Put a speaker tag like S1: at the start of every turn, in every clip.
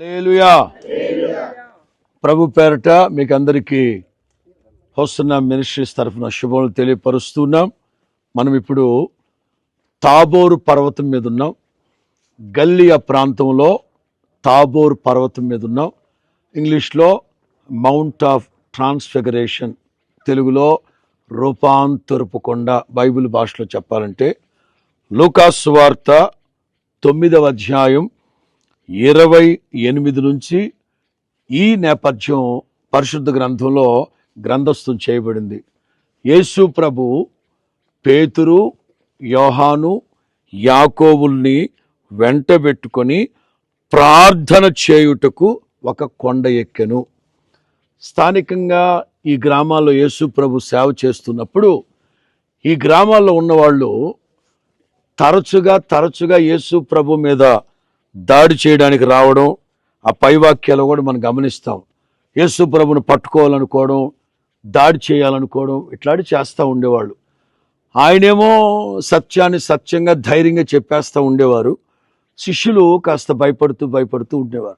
S1: లేలుయా ప్రభు పేరట మీకు అందరికీ హోస్తున్న మినిస్ట్రీస్ తరఫున శుభములు తెలియపరుస్తున్నాం. మనం ఇప్పుడు తాబోరు పర్వతం మీద ఉన్నాం. గల్లియా ప్రాంతంలో తాబోరు పర్వతం మీద ఉన్నాం. ఇంగ్లీష్లో మౌంట్ ఆఫ్ ట్రాన్స్ఫిగరేషన్ తెలుగులో రూపాంతరపు కొండ బైబిల్ భాషలో చెప్పాలంటే లూకాసు వార్త తొమ్మిదవ అధ్యాయం ఇరవై ఎనిమిది నుంచి ఈ నేపథ్యం పరిశుద్ధ గ్రంథంలో గ్రంథస్థం చేయబడింది. యేసు ప్రభు పేతురు యోహాను యాకోవుల్ని వెంటబెట్టుకొని ప్రార్థన చేయుటకు ఒక కొండ ఎక్కెను. స్థానికంగా ఈ గ్రామాల్లో యేసు ప్రభు సేవ చేస్తున్నప్పుడు ఈ గ్రామాల్లో ఉన్నవాళ్ళు తరచుగా తరచుగా యేసు ప్రభు మీద దాడి చేయడానికి రావడం ఆ పై వాక్యాలు కూడా మనం గమనిస్తాం. యేసు ప్రభును పట్టుకోవాలనుకోవడం దాడి చేయాలనుకోవడం ఇట్లాంటి చేస్తూ ఉండేవాళ్ళు. ఆయనేమో సత్యాన్ని సత్యంగా ధైర్యంగా చెప్పేస్తూ ఉండేవారు. శిష్యులు కాస్త భయపడుతూ భయపడుతూ ఉండేవారు.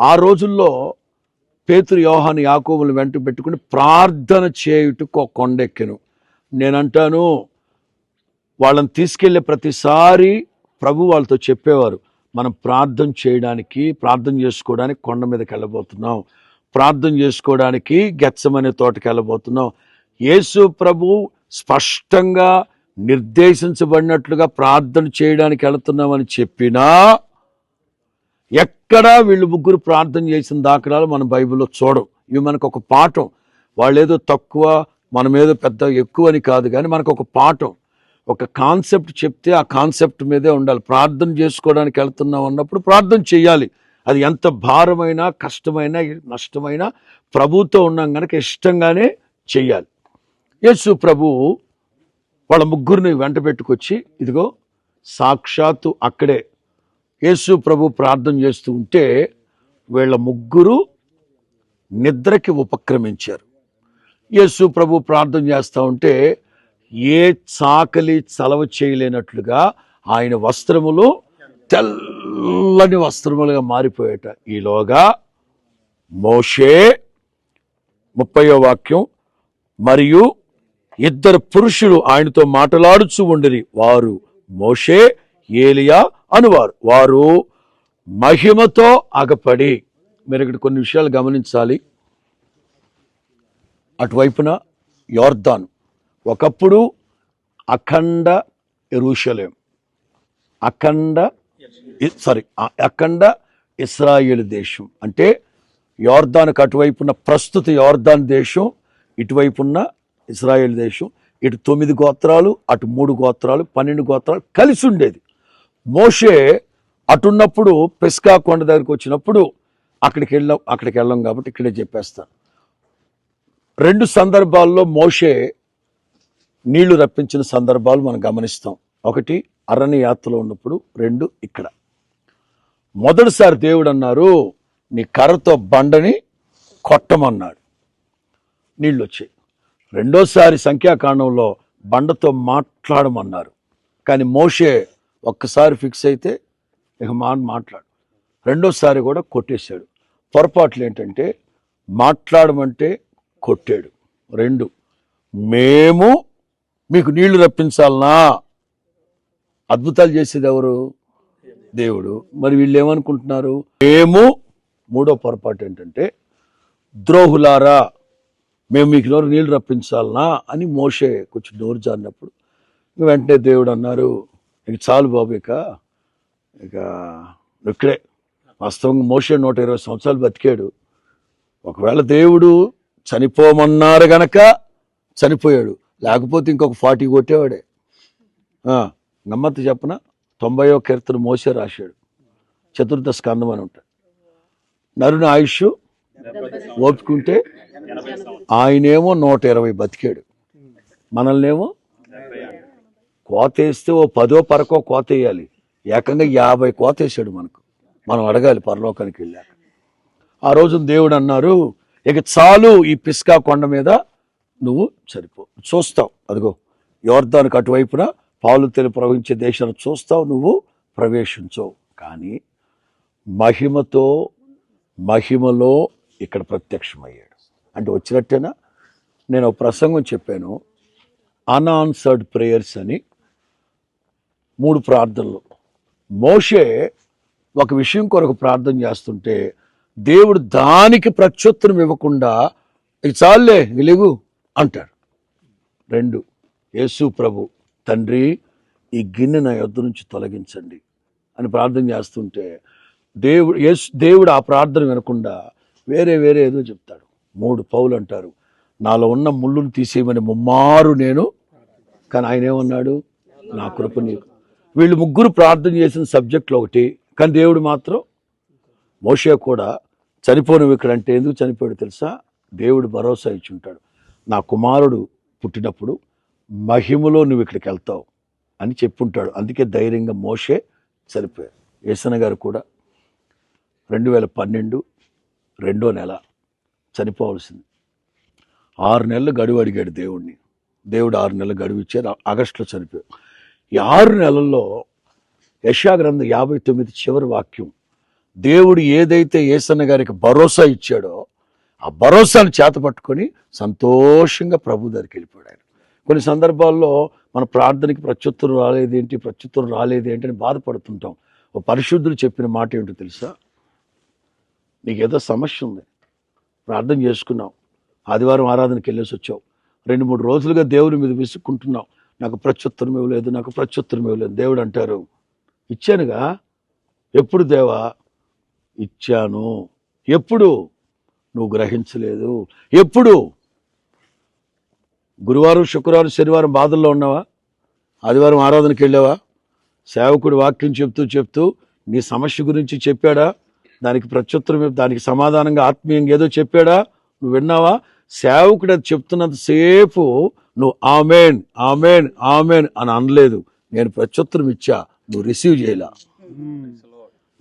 S1: ఆ రోజుల్లో పేతురు యోహాను యాకోబులు వెంట పెట్టుకుని ప్రార్థన చేయుటకు ఒక కొండెక్కెను నేనంటాను వాళ్ళని తీసుకెళ్ళే ప్రతిసారి ప్రభు వాళ్ళతో చెప్పేవారు. మనం ప్రార్థన చేయడానికి ప్రార్థన చేసుకోవడానికి కొండ మీదకి వెళ్ళబోతున్నాం. ప్రార్థన చేసుకోవడానికి గెచ్చమనే తోటకి వెళ్ళబోతున్నాం. యేసు ప్రభు స్పష్టంగా నిర్దేశించబడినట్లుగా ప్రార్థన చేయడానికి వెళుతున్నామని చెప్పినా ఎక్కడా వీళ్ళు ముగ్గురు ప్రార్థన చేసిన దాఖలాలు మన బైబిల్లో చూడం. ఇవి మనకు ఒక పాఠం. వాళ్ళు ఏదో తక్కువ మన మీద పెద్ద ఎక్కువ అని కాదు కానీ మనకు ఒక పాఠం. ఒక కాన్సెప్ట్ చెప్తే ఆ కాన్సెప్ట్ మీదే ఉండాలి. ప్రార్థన చేసుకోవడానికి వెళ్తున్నాం అన్నప్పుడు ప్రార్థన చేయాలి. అది ఎంత భారమైనా కష్టమైనా నష్టమైనా ప్రభుతో ఉన్నాం కనుక ఇష్టంగానే చెయ్యాలి. యేసు ప్రభు వాళ్ళ ముగ్గురిని వెంట పెట్టుకొచ్చి ఇదిగో సాక్షాత్తు అక్కడే యేసు ప్రభు ప్రార్థన చేస్తూ ఉంటే వీళ్ళ ముగ్గురు నిద్రకి ఉపక్రమించారు. యేసు ప్రభు ప్రార్థన చేస్తూ ఉంటే ఏ చాకలి చలవ చేయలేనట్లుగా ఆయన వస్త్రములు తెల్లని వస్త్రములుగా మారిపోయేట. ఈలోగా మోషే ముప్పయో వాక్యం మరియు ఇద్దరు పురుషులు ఆయనతో మాట్లాడుచు ఉండిరి. వారు మోషే ఏలియా అనువారు. వారు మహిమతో అగపడి. మీరు ఇక్కడ కొన్ని విషయాలు గమనించాలి. అటువైపున యోర్దాను. ఒకప్పుడు అఖండ ఎరుషలేం అఖండ సారీ అఖండ ఇస్రాయేల్ దేశం. అంటే యోర్దానికి అటువైపున్న ప్రస్తుత యోర్దాన్ దేశం ఇటువైపున్న ఇస్రాయేల్ దేశం. ఇటు తొమ్మిది గోత్రాలు అటు మూడు గోత్రాలు పన్నెండు గోత్రాలు కలిసి ఉండేది. మోషే అటున్నప్పుడు పెస్కా కొండ దగ్గరికి వచ్చినప్పుడు అక్కడికి వెళ్ళాం అక్కడికి వెళ్ళాం కాబట్టి ఇక్కడే చెప్పేస్తాను. రెండు సందర్భాల్లో మోషే నీళ్ళు రప్పించిన సందర్భాలు మనం గమనిస్తాం. ఒకటి అరణ్య యాత్రలో ఉన్నప్పుడు. రెండు ఇక్కడ. మొదటిసారి దేవుడు అన్నారు నీ కర్రతో బండని కొట్టమన్నాడు. నీళ్ళు వచ్చాయి రెండోసారి సంఖ్యాకాండంలో బండతో మాట్లాడమన్నారు. కానీ మోషే ఒక్కసారి ఫిక్స్ అయితే ఇక మా మాట్లాడు. రెండోసారి కూడా కొట్టేశాడు. పొరపాట్లు ఏంటంటే మాట్లాడమంటే కొట్టాడు. రెండు మేము మీకు నీళ్ళు రప్పించాలనా? అద్భుతాలు చేసేది ఎవరు? దేవుడు. మరి వీళ్ళు ఏమనుకుంటున్నారు? మేము మూడో పొరపాటు ఏంటంటే ద్రోహులారా మేము మీకు నోరు నీళ్ళు రప్పించాలనా అని మోసే కొంచెం నోరు జారినప్పుడు వెంటనే దేవుడు అన్నారు ఇక చాలు బాబు ఇక ఇక ఇక్కడే. వాస్తవంగా మోసే నూట ఇరవై సంవత్సరాలు బతికాడు. ఒకవేళ దేవుడు చనిపోమన్నారు గనక చనిపోయాడు. లేకపోతే ఇంకొక ఫార్టీ కొట్టేవాడే. ఆ, గమ్మత్తు చెప్పన? తొంభయో కీర్తన మోసే రాశాడు. చతుర్థ స్కందం అని ఉంటాడు. నరుని ఆయుష్ ఓపుకుంటే ఆయనేమో నూట ఇరవై బతికాడు. మనల్నేమో కోత వేస్తే ఓ పదో పరకో కోత వేయాలి. ఏకంగా యాభై కోత వేసాడు మనకు. మనం అడగాలి పరలోకానికి వెళ్ళాక. ఆ రోజు దేవుడు అన్నారు ఇక చాలు ఈ పిస్కా కొండ మీద నువ్వు సరిపో చూస్తావు. అదిగో యోర్దానికి అటువైపున పాలు తెలు ప్రవహించే దేశాన్ని చూస్తావు నువ్వు ప్రవేశించవు. కానీ మహిమతో మహిమలో ఇక్కడ ప్రత్యక్షమయ్యాడు. అంటే వచ్చినట్టేనా? నేను ఒక ప్రసంగం చెప్పాను. అన్ఆన్సర్డ్ ప్రేయర్స్ అని మూడు ప్రార్థనలు. మోషే ఒక విషయం కొరకు ప్రార్థన చేస్తుంటే దేవుడు దానికి ప్రత్యుత్తరం ఇవ్వకుండా ఇది చాలులే వెలుగు అంటాడు. రెండు యేసు ప్రభు తండ్రి ఈ గిన్నె నా యొద్ నుంచి తొలగించండి అని ప్రార్థన చేస్తుంటే దేవుడు యేసు దేవుడు ఆ ప్రార్థన వినకుండా వేరే వేరే ఏదో చెప్తాడు. మూడు పౌలు అంటారు నాలో ఉన్న ముళ్ళును తీసేయమని ముమ్మారు నేను కానీ ఆయన ఏమన్నాడు? నా కృప నీకు. వీళ్ళు ముగ్గురు ప్రార్థన చేసిన సబ్జెక్టులు ఒకటి కానీ దేవుడు మాత్రం మోషే కూడా చనిపోను ఇక్కడ అంటే ఎందుకు చనిపోయాడు తెలుసా? దేవుడు భరోసా ఇచ్చి ఉంటాడు. నా కుమారుడు పుట్టినప్పుడు మహిమలో నువ్వు ఇక్కడికి వెళ్తావు అని చెప్పుంటాడు. అందుకే ధైర్యంగా మోషే చనిపోయాడు. యేసన గారు కూడా రెండు వేల పన్నెండు రెండో నెల చనిపోవలసింది. ఆరు నెలలు గడువు అడిగాడు దేవుడిని దేవుడు ఆరు నెలలు గడువు ఇచ్చారు. ఆగస్టులో చనిపోయాడు. ఈ ఆరు నెలల్లో యశాగ్రంథం యాభై తొమ్మిది చివరి వాక్యం దేవుడు ఏదైతే ఏసన్న గారికి భరోసా ఇచ్చాడో ఆ భరోసాను చేతపట్టుకొని సంతోషంగా ప్రభు దగ్గరికి వెళ్ళిపోయాడు ఆయన. కొన్ని సందర్భాల్లో మన ప్రార్థనకి ప్రత్యుత్తరం రాలేదేంటి ప్రత్యుత్తరం రాలేదేంటి అని బాధపడుతుంటాం. ఓ పరిశుద్ధులు చెప్పిన మాట ఏంటో తెలుసా? నీకేదో సమస్య ఉంది. ప్రార్థన చేసుకున్నావు. ఆదివారం ఆరాధనకి వెళ్ళేసి వచ్చావు. రెండు మూడు రోజులుగా దేవుని మీద విసుక్కుంటున్నావు. నాకు ప్రత్యుత్తరం ఇవ్వలేదు నాకు ప్రత్యుత్తరం ఇవ్వలేదు. దేవుడు అంటారు ఇచ్చానుగా? ఎప్పుడు దేవా? ఇచ్చాను. ఎప్పుడు? నువ్వు గ్రహించలేదు. ఎప్పుడు? గురువారం శుక్రవారం శనివారం బాధల్లో ఉన్నావా? ఆదివారం ఆరాధనకి వెళ్ళావా? సేవకుడు వాక్యం చెప్తూ చెప్తూ నీ సమస్య గురించి చెప్పాడా? దానికి ప్రత్యుత్తరం దానికి సమాధానంగా ఆత్మీయంగా ఏదో చెప్పాడా? నువ్వు విన్నావా? సేవకుడు అది చెప్తున్నంతసేపు నువ్వు ఆమెన్ ఆమెన్ ఆమెన్ అని అనలేదు. నేను ప్రత్యుత్తరం ఇచ్చా. నువ్వు రిసీవ్ చేయలా.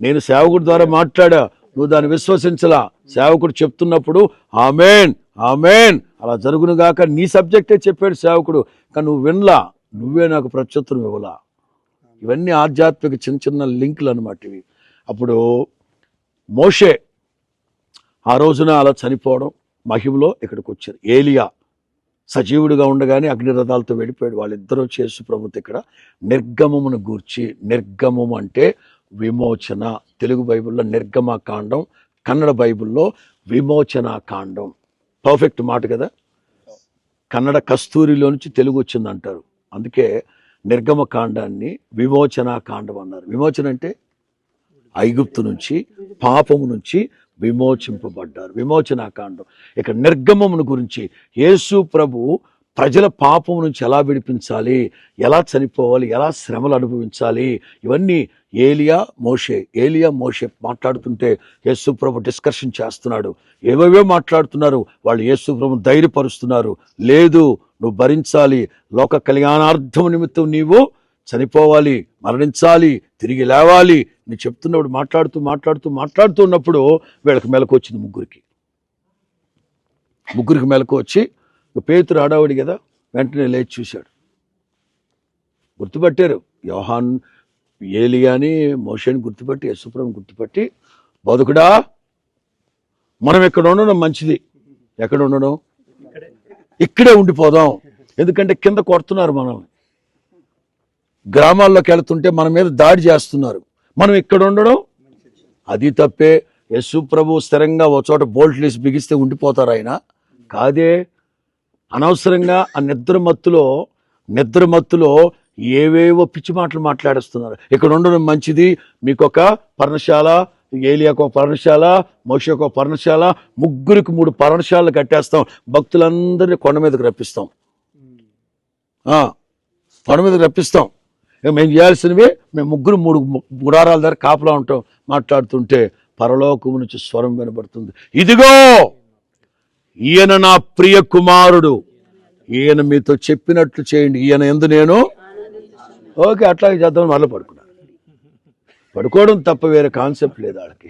S1: నేను సేవకుడి ద్వారా మాట్లాడా. నువ్వు దాన్ని విశ్వసించలా. సేవకుడు చెప్తున్నప్పుడు ఆమెన్ ఆమెన్. అలా జరుగును గాక నీ సబ్జెక్టే చెప్పాడు సేవకుడు. కానీ నువ్వు వినలా. నువ్వే నాకు ప్రత్యుత్తరం ఇవ్వలా. ఇవన్నీ ఆధ్యాత్మిక చిన్న చిన్న లింకులు అనమాట ఇవి. అప్పుడు మోషే ఆ రోజున అలా చనిపోవడం మహిమలో ఇక్కడికి వచ్చారు ఏలియా సజీవుడిగా ఉండగానే అగ్నిరథాలతో వెళ్ళిపోయాడు. వాళ్ళిద్దరూ చేసు ప్రభుత్వ ఇక్కడ నిర్గమమును గూర్చి నిర్గమం అంటే విమోచన తెలుగు బైబిల్లో నిర్గమ కాండం కన్నడ బైబిల్లో విమోచన కాండం. పర్ఫెక్ట్ మాట కదా? కన్నడ కస్తూరిలో నుంచి తెలుగు వచ్చింది అంటారు అందుకే నిర్గమ కాండాన్ని విమోచన కాండం అన్నారు. విమోచన అంటే? ఐగుప్తు నుంచి పాపము నుంచి విమోచింపబడ్డారు. విమోచన కాండం. ఇక నిర్గమమును గురించి యేసు ప్రభు ప్రజల పాపం నుంచి ఎలా విడిపించాలి? ఎలా చనిపోవాలి? ఎలా శ్రమలు అనుభవించాలి? ఇవన్నీ ఏలియా మోషే ఏలియా మోషే మాట్లాడుతుంటే యేసుప్రభు డిస్కషన్ చేస్తున్నాడు. ఏవేవో మాట్లాడుతున్నారు వాళ్ళు యేసుప్రభు ధైర్యపరుస్తున్నారు. లేదు నువ్వు భరించాలి లోక కళ్యాణార్థం నిమిత్తం నీవు చనిపోవాలి మరణించాలి తిరిగి లేవాలి నేను చెప్తున్నప్పుడు మాట్లాడుతూ మాట్లాడుతూ మాట్లాడుతూ ఉన్నప్పుడు వీళ్ళకి మెలకు వచ్చింది ముగ్గురికి. ముగ్గురికి మెలకు వచ్చి పేతురు ఆడావిడి కదా వెంటనే లేచి చూశాడు. గుర్తుపట్టారు యోహాన్ ఏలియాని మోషని గుర్తుపట్టి యశుప్రం గుర్తుపట్టి బతుకుడా మనం ఇక్కడ ఉండడం మంచిది. ఎక్కడ ఉండడం? ఇక్కడే ఉండిపోదాం. ఎందుకంటే కింద కొడుతున్నారు మనల్ని. గ్రామాల్లోకి వెళ్తుంటే మన మీద దాడి చేస్తున్నారు. మనం ఇక్కడ ఉండడం? అది తప్పే. యశు ప్రభు స్థిరంగా ఒక చోట బోల్ట్ వేసి బిగిస్తే ఉండిపోతారు ఆయన. కాదే అనవసరంగా ఆ నిద్ర మత్తులో నిద్ర మత్తులో ఏవేవో పిచ్చి మాటలు మాట్లాడేస్తున్నారు. ఇక్కడ ఉండడం మంచిది. మీకు ఒక పర్ణశాల ఏలియాకు ఒక పర్ణశాల మోషకు ఒక పర్ణశాల ముగ్గురికి మూడు పర్ణశాలలు కట్టేస్తాం. భక్తులందరినీ కొండ మీదకి రప్పిస్తాం. కొండ మీదకి రప్పిస్తాం. మేము చేయాల్సినవి మేము ముగ్గురు మూడు గుడారాల దగ్గర కాపలా ఉంటాం మాట్లాడుతుంటే పరలోకము నుంచి స్వరం వినబడుతుంది. ఇదిగో ఈయన నా ప్రియ కుమారుడు. ఈయన మీతో చెప్పినట్లు చేయండి. ఈయన ఎందు నేను ఓకే అట్లాగే చేద్దామని మళ్ళీ పడుకున్నాను. పడుకోవడం తప్ప వేరే కాన్సెప్ట్ లేదు వాళ్ళకి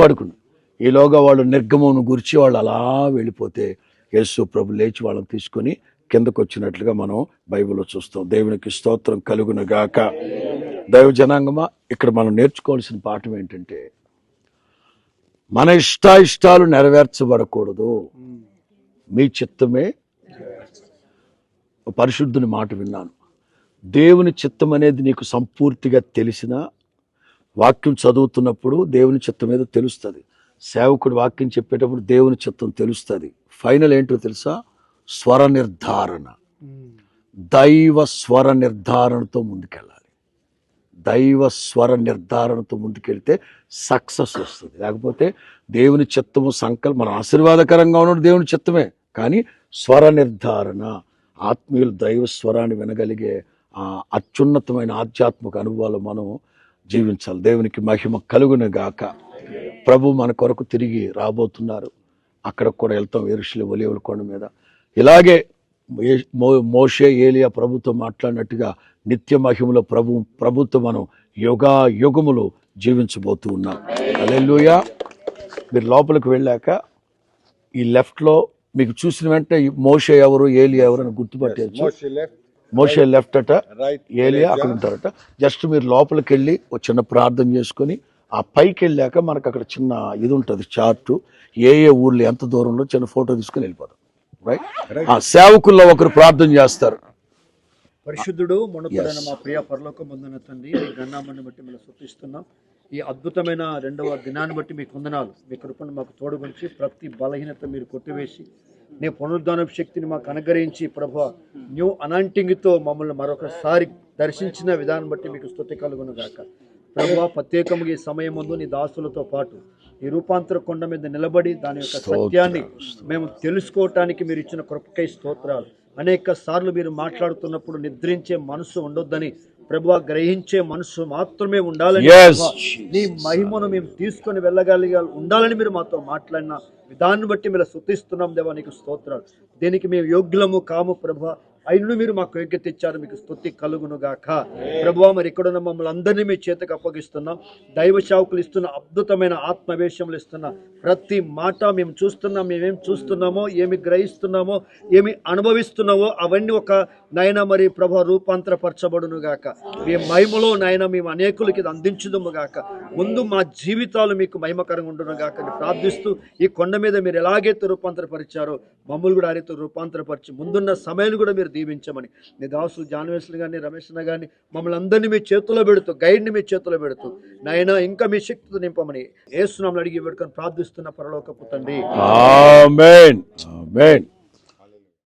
S1: పడుకున్నాను. ఈలోగా వాళ్ళు నిర్గమం గురించి వాళ్ళు అలా వెళ్ళిపోతే యేసు ప్రభు లేచి వాళ్ళని తీసుకొని కిందకు వచ్చినట్లుగా మనం బైబిల్లో చూస్తాం. దేవునికి స్తోత్రం కలుగును గాక. దైవ జనాంగమా ఇక్కడ మనం నేర్చుకోవాల్సిన పాఠం ఏంటంటే మన ఇష్టాయిష్టాలు నెరవేర్చబడకూడదు. మీ చిత్తమే. పరిశుద్ధుని మాట విన్నాను. దేవుని చిత్తం అనేది నీకు సంపూర్తిగా తెలిసిన వాక్యం చదువుతున్నప్పుడు దేవుని చిత్తం ఏదో తెలుస్తుంది. సేవకుడు వాక్యం చెప్పేటప్పుడు దేవుని చిత్తం తెలుస్తుంది. ఫైనల్ ఏంటో తెలుసా? స్వర నిర్ధారణ. దైవ స్వర నిర్ధారణతో ముందుకెళ్ళాలి. దైవ స్వర నిర్ధారణతో ముందుకెళ్తే సక్సెస్ వస్తుంది. లేకపోతే దేవుని చిత్తము సంకల్పం మన ఆశీర్వాదకరంగా ఉన్న దేవుని చిత్తమే. కానీ స్వర నిర్ధారణ ఆత్మీయులు దైవ స్వరాన్ని వినగలిగే అత్యున్నతమైన ఆధ్యాత్మిక అనుభవాలు మనం జీవించాలి. దేవునికి మహిమ కలుగును గాక. ప్రభు మన కొరకు తిరిగి రాబోతున్నారు. అక్కడ కూడా వెళ్తాం. ఎరుషులు ఒలివుల కొండ మీద. ఇలాగే మో- మోషే ఏలియా ప్రభుతో మాట్లాడినట్టుగా నిత్య మహిమలో ప్రభు ప్రభుత్వం మనం యుగా యుగములు జీవించబోతూ ఉన్నాం. అలెల్లుయా మీరు లోపలికి వెళ్ళాక ఈ లెఫ్ట్లో మీకు చూసిన వెంటనే మోషే ఎవరు ఏలియా ఎవరు అని గుర్తుపట్టేయచ్చు. మోషే లెఫ్ట్ అట ఏలియా అక్కడ ఉంటారట జస్ట్ మీరు లోపలికి వెళ్ళి ఒక చిన్న ప్రార్థన చేసుకొని ఆ పైకి వెళ్ళాక మనకు అక్కడ చిన్న ఇది ఉంటుంది చార్టు. ఏ ఏ ఊర్లో ఎంత దూరంలో చిన్న ఫోటో తీసుకొని వెళ్ళిపోతాం. రైట్ ఆ సేవకుల్లో ఒకరు ప్రార్థన చేస్తారు.
S2: పరిశుద్ధుడు మొనతుడైన మా ప్రియ పరలోక ముందున తండ్రి మీ గన్నామని బట్టి మేము శుద్ధిస్తున్నాం ఈ అద్భుతమైన రెండవ దినాన్ని బట్టి మీకు వందనాలు మీ కృపను మాకు తోడుగుంచి ప్రతి బలహీనత మీరు కొట్టివేసి నీ పునరుద్ధాన శక్తిని మాకు అనుగ్రహించి ప్రభు న్యూ అనాంటింగ్తో మమ్మల్ని మరొకసారి దర్శించిన విధానం బట్టి మీకు స్తుతి కలుగును గాక ప్రభు ప్రత్యేకముగా ఈ సమయం ముందు నీ దాసులతో పాటు ఈ రూపాంతర కొండ మీద నిలబడి దాని యొక్క సత్యాన్ని మేము తెలుసుకోవటానికి మీరు ఇచ్చిన కృపకై స్తోత్రాలు. అనేక సార్లు మీరు మాట్లాడుతున్నప్పుడు నిద్రించే మనసు ఉండొద్దని ప్రభు గ్రహించే మనసు మాత్రమే ఉండాలని నీ మహిమను మేము తీసుకొని వెళ్ళగలిగా ఉండాలని మీరు మాతో మాట్లాడిన విధాన్ని బట్టి మీరు శుద్ధిస్తున్నాం దేవా నీకు స్తోత్రాలు. దీనికి మేము యోగ్యులము కాము ప్రభు అయినను మీరు మాకు యోగ్యత ఇచ్చారు మీకు స్థుతి కలుగును గాక ప్రభువా మరి ఇక్కడున్న మమ్మల్ని అందరినీ మీ చేతికి అప్పగిస్తున్నాం. దైవ శావుకులు ఇస్తున్న అద్భుతమైన ఆత్మవేశములు ఇస్తున్న ప్రతి మాట మేము చూస్తున్నాం. మేమేం చూస్తున్నామో ఏమి గ్రహిస్తున్నామో ఏమి అనుభవిస్తున్నామో అవన్నీ ఒక నయన మరి ప్రభు రూపాంతరపరచబడును గాక మీ మహిమలో నాయన మేము అనేకులకి ఇది అందించుదుము గాక ముందు మా జీవితాలు మీకు మహిమకరంగా ఉండును గాక అని ప్రార్థిస్తూ ఈ కొండ మీద మీరు ఎలాగైతే రూపాంతరపరిచారో మమ్మల్ని కూడా ఆ రీతి రూపాంతరపరిచి ముందున్న సమయాన్ని కూడా మీరు దీవించమని. నీ దాసులు జాన్వేసులు కానీ రమేష్ కానీ మమ్మల్ని అందరినీ మీ చేతిలో పెడుతూ గైడ్ని మీ చేతిలో పెడుతూ నాయన ఇంకా మీ శక్తితో నింపమని ఏసునామని అడిగి పెట్టుకొని ప్రార్థిస్తున్న పరలోకపు తండ్రి.
S1: ఆమేన్.